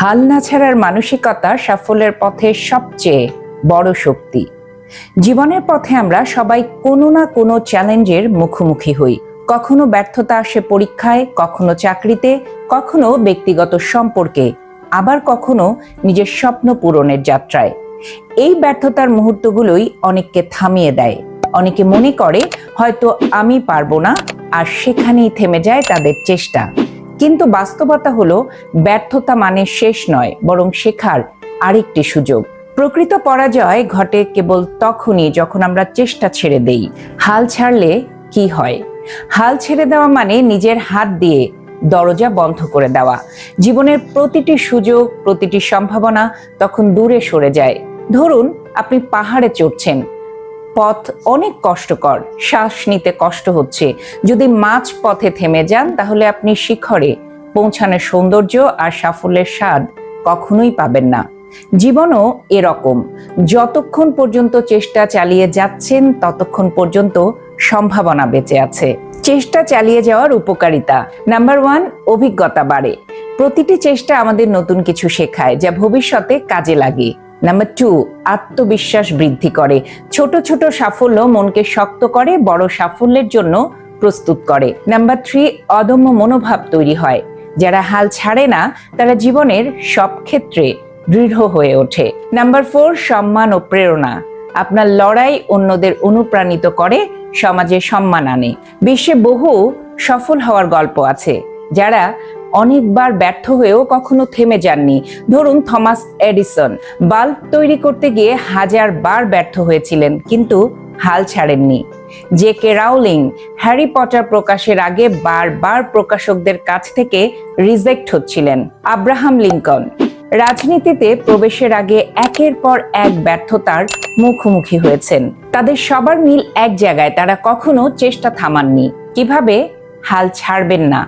হাল না ছাড়ার মানসিকতা সাফল্যের পথে সবচেয়ে বড় শক্তি। জীবনের পথে আমরা সবাই কোনো না কোনো চ্যালেঞ্জের মুখোমুখি হই। কখনো ব্যর্থতা আসে পরীক্ষায়, কখনো চাকরিতে, কখনো ব্যক্তিগত সম্পর্কে, আবার কখনো নিজের স্বপ্ন পূরণের যাত্রায়। এই ব্যর্থতার মুহূর্তগুলোই অনেককে থামিয়ে দেয়। অনেকে মনে করে, হয়তো আমি পারব না। আর সেখানেই থেমে যায় তাদের চেষ্টা। কিন্তু বাস্তবতা হলো, ব্যর্থতা মানে শেষ নয়, বরং শেখার আরেকটি সুযোগ। প্রকৃত পরাজয় ঘটে কেবল তখনই যখন আমরা চেষ্টা ছেড়ে দেই, হাল ছাড়লে কি হয়? হাল ছেড়ে দেওয়া মানে নিজের হাত দিয়ে দরজা বন্ধ করে দেওয়া। জীবনের প্রতিটি সুযোগ, প্রতিটি সম্ভাবনা তখন দূরে সরে যায়। ধরুন, আপনি পাহাড়ে চড়ছেন পথ অনেক কষ্টকর। শ্বাস নিতে কষ্ট হচ্ছে। যদি মাঝ পথে থেমে যান, তাহলে আপনি শিখরে পৌঁছানোর সৌন্দর্য আর সাফল্যের স্বাদ কখনোই পাবেন না। জীবনও এরকম। যতক্ষণ পর্যন্ত চেষ্টা চালিয়ে যাচ্ছেন, ততক্ষণ পর্যন্ত সম্ভাবনা বেঁচে আছে। চেষ্টা চালিয়ে যাওয়ার উপকারিতা। নাম্বার ওয়ান, অভিজ্ঞতা বাড়ে। প্রতিটি চেষ্টা আমাদের নতুন কিছু শেখায়, যা ভবিষ্যতে কাজে লাগে। নাম্বার টু আত্মবিশ্বাস বৃদ্ধি করে। ছোট ছোট সাফল্য মনকে শক্ত করে, বড় সাফল্যের জন্য প্রস্তুত করে। নাম্বার থ্রি অদম্য মনোভাব তৈরি হয়। যারা হাল ছাড়ে না, তারা জীবনের সব ক্ষেত্রে দৃঢ় হয়ে ওঠে। নাম্বার ফোর সম্মান ও প্রেরণা। আপনার লড়াই অন্যদের অনুপ্রাণিত করে, সমাজে সম্মান আনে। বিশ্বে বহু সফল হওয়ার গল্প আছে। যারা অনেকবার ব্যর্থ হয়েও কখনো থেমে যাননি। ধরুন থমাস এডিসন। বাল্ব তৈরি করতে গিয়ে হাজার বার ব্যর্থ হয়েছিলেন, কিন্তু হাল ছাড়েননি। J K Rowling, Harry Potter প্রকাশের আগে বারবার প্রকাশকদের কাছ থেকে রিজেক্ট হচ্ছিলেন আব্রাহাম লিঙ্কন। রাজনীতিতে প্রবেশের আগে একের পর এক ব্যর্থতার মুখোমুখি হয়েছেন। তাদের সবার মিল এক জায়গায়, তারা কখনো চেষ্টা থামাননি। কীভাবে? হাল ছাড়বেন না।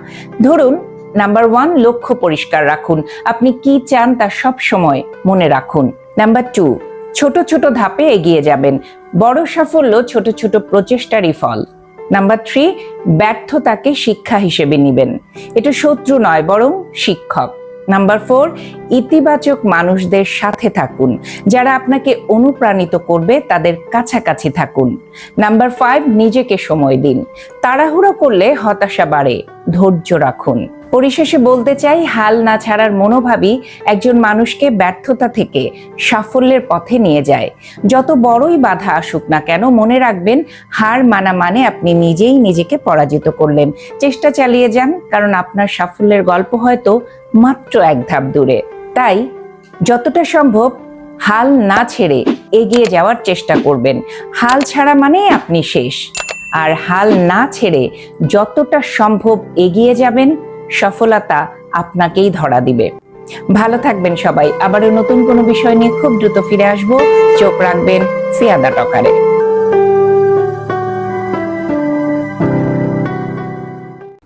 ধরুন নাম্বার ওয়ান লক্ষ্য পরিষ্কার রাখুন। আপনি কি চান তা সব সময় মনে রাখুন। নাম্বার টু ছোট ছোট ধাপে এগিয়ে যাবেন। বড় সাফল্য, ছোট ছোট প্রচেষ্টারই ফল। নাম্বার থ্রি ব্যর্থতাকে শিক্ষা হিসেবে নেবেন। এটা শত্রু নয়, বরং শিক্ষক। নাম্বার ফোর ইতিবাচক মানুষদের সাথে থাকুন। যারা আপনাকে অনুপ্রাণিত করবে, তাদের কাছাকাছি থাকুন। নাম্বার ফাইভ নিজেকে সময় দিন। তাড়াহুড়ো করলে হতাশা বাড়ে। ধৈর্য রাখুন। পরিশেষে বলতে চাই, হাল না ছাড়ার মনোভাবই একজন মানুষকে ব্যর্থতা থেকে সাফল্যের পথে নিয়ে যায়। যত বড়ই বাধা আসুক না কেন, মনে রাখবেন, হার মানা মানে আপনি নিজেই নিজেকে পরাজিত করলেন। চেষ্টা চালিয়ে যান, কারণ আপনার সাফল্যের গল্প হয়তো মাত্র এক ধাপ দূরে। তাই যতটা সম্ভব, হাল না ছেড়ে এগিয়ে যাওয়ার চেষ্টা করবেন। হাল ছাড়া মানেই আপনি শেষ। আর হাল না ছেড়ে যতটা সম্ভব এগিয়ে যাবেন সফলতা আপনাকেই ধরা দিবে। ভালো থাকবেন সবাই। আবারও নতুন কোনো বিষয় নিয়ে খুব দ্রুত ফিরে আসব। চোখ রাখবেন সিয়াদা টকারে।